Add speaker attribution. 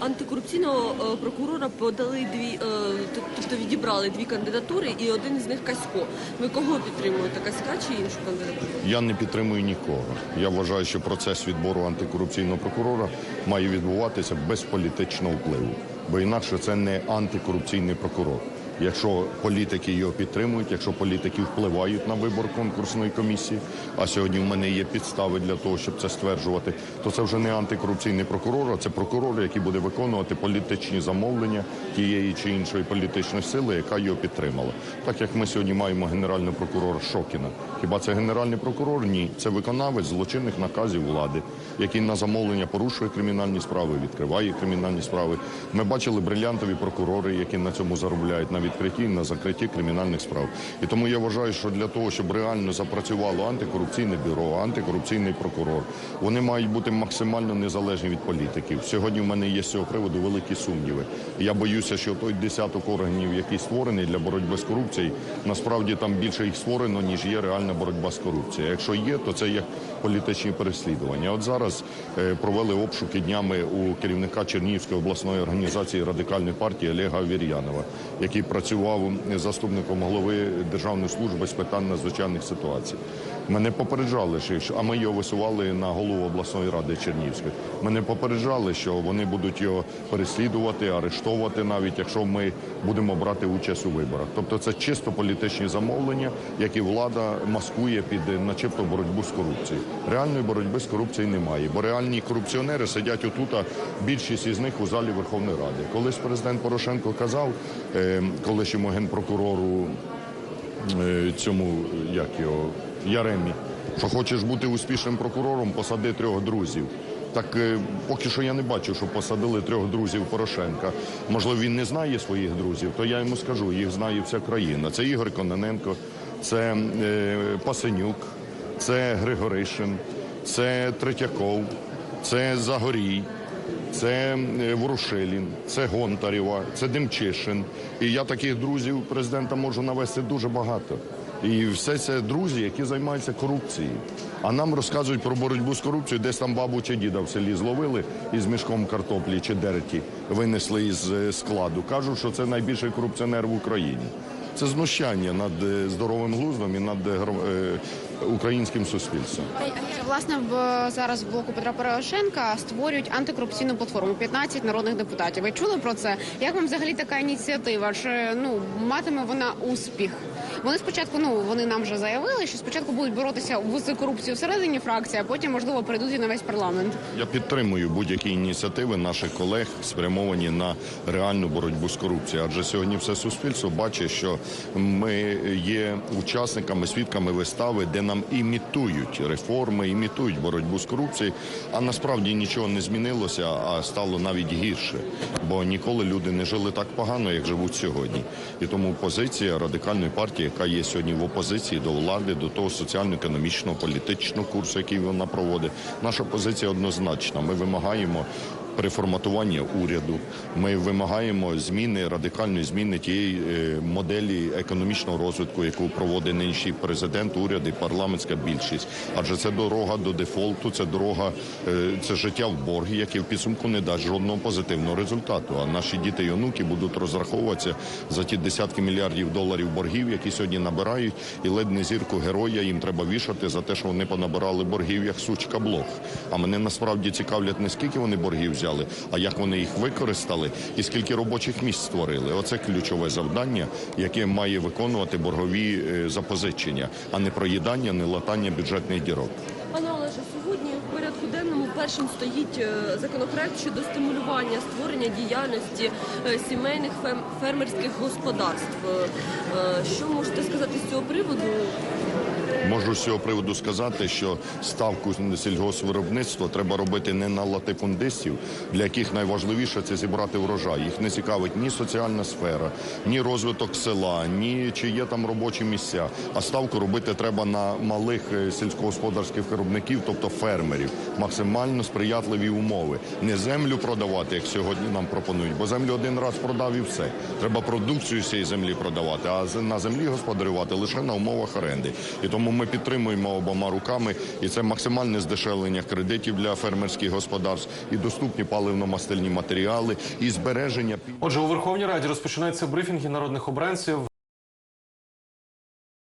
Speaker 1: антикорупційного е, прокурора подали дві, е, тобто відібрали дві кандидатури, і один з них Касько. Ви кого підтримуєте? Каська чи іншу кандидатуру?
Speaker 2: Я не підтримую нікого. Я вважаю, що процес відбору антикорупційного прокурора має відбуватися без політичного впливу, бо інакше це не антикорупційний прокурор. Якщо політики його підтримують, якщо політики впливають на вибор конкурсної комісії, а сьогодні в мене є підстави для того, щоб це стверджувати, то це вже не антикорупційний прокурор, а це прокурор, який буде виконувати політичні замовлення тієї чи іншої політичної сили, яка його підтримала. Так як ми сьогодні маємо генерального прокурора Шокіна. Хіба це генеральний прокурор? Ні, це виконавець злочинних наказів влади, який на замовлення порушує кримінальні справи, відкриває кримінальні справи. Ми бачили брилянтові прокурори, які на цьому заробляють на відкритті, і на закритті кримінальних справ. І тому я вважаю, що для того, щоб реально запрацювало антикорупційне бюро, антикорупційний прокурор, вони мають бути максимально незалежні від політиків. Сьогодні в мене є з цього приводу великі сумніви. Я боюся, що той десяток органів, який створений для боротьби з корупцією, насправді там більше їх створено, ніж є реальна боротьба з корупцією. Якщо є, то це є політичні переслідування. От зараз е, провели обшуки днями у керівника Чернігівської обласної організації радикальної партії Олега Вір'янова, який працював заступником голови Державної служби з питань надзвичайних ситуацій. Мене попереджали, що а ми його висували на голову обласної ради Чернігівської. Мене попереджали, що вони будуть його переслідувати, арештовувати, навіть якщо ми будемо брати участь у виборах. Тобто це чисто політичні замовлення, які влада маскує під е, начебто боротьбу з корупцією. Реальної боротьби з корупцією немає, бо реальні корупціонери сидять отут, а більшість із них у залі Верховної Ради. Колись президент Порошенко казав, е, колишньому генпрокурору е, цьому як його Яремі, що хочеш бути успішним прокурором, посади трьох друзів. Так е, поки що я не бачу, що посадили трьох друзів Порошенка. Можливо, він не знає своїх друзів, то я йому скажу, їх знає вся країна. Це Ігор Кононенко, це е, Пасенюк, це Григоришин, це Третьяков, це Загорій. Це е, Ворушилін, це Гонтарєва, це Демчишин. І я таких друзів президента можу навести дуже багато. І все це друзі, які займаються корупцією. А нам розказують про боротьбу з корупцією, десь там бабу чи діда в селі зловили із мішком картоплі чи дерті, винесли із е, складу. Кажуть, що це найбільший корупціонер в Україні. Це знущання над е, здоровим глуздом і над е, українським суспільством.
Speaker 3: Власне, в зараз блоку Петра Порошенка створюють антикорупційну платформу 15 народних депутатів. Ви чули про це? Як вам взагалі така ініціатива? Чи ну матиме вона успіх? Вони спочатку, ну вони нам вже заявили, що спочатку будуть боротися з корупцією всередині фракції, а потім можливо перейдуть і на весь парламент.
Speaker 2: Я підтримую будь-які ініціативи наших колег, спрямовані на реальну боротьбу з корупцією. Адже сьогодні все суспільство бачить, що ми є учасниками, свідками вистави, де нам імітують реформи, імітують боротьбу з корупцією. А насправді нічого не змінилося, а стало навіть гірше. Бо ніколи люди не жили так погано, як живуть сьогодні. І тому позиція радикальної партії, яка є сьогодні в опозиції до влади, до того соціально-економічного, політичного курсу, який вона проводить, наша позиція однозначна. Ми вимагаємо переформатування уряду. Ми вимагаємо зміни радикальної зміни тієї е, моделі економічного розвитку, яку проводить нинішній президент, уряд і парламентська більшість. Адже це дорога до дефолту, це дорога, е, це життя в боргі, яке в підсумку не дасть жодного позитивного результату. А наші діти і онуки будуть розраховуватися за ті десятки мільярдів доларів боргів, які сьогодні набирають, і ледь не зірку героя їм треба вішати за те, що вони понабирали боргів як сучка блох. А мене насправді цікавлять не скільки вони боргів взяли, а як вони їх використали і скільки робочих місць створили. Оце ключове завдання, яке має виконувати боргові е, запозичення, а не проїдання, не латання бюджетних дірок.
Speaker 1: Пане Олеже, сьогодні в порядку денному першим стоїть е, законопроект щодо стимулювання створення діяльності е, сімейних фермерських господарств. Що можете сказати з цього приводу?
Speaker 2: Можу з цього приводу сказати, що ставку на треба робити не на латифундистів, для яких найважливіше це зібрати врожай. Їх не цікавить ні соціальна сфера, ні розвиток села, ні чи є там робочі місця. А ставку робити треба на малих е, сільськогосподарських виробників, тобто фермерів, максимально сприятливі умови. Не землю продавати, як сьогодні нам пропонують, бо землю один раз продав і все. Треба продукцію цієї землі продавати, а на землі господарювати лише на умовах оренди. І тому Тому ми підтримуємо обома руками, і це максимальне здешевлення кредитів для фермерських господарств, і доступні паливно-мастильні матеріали, і збереження.
Speaker 4: Отже, у Верховній Раді розпочинаються брифінги народних обранців.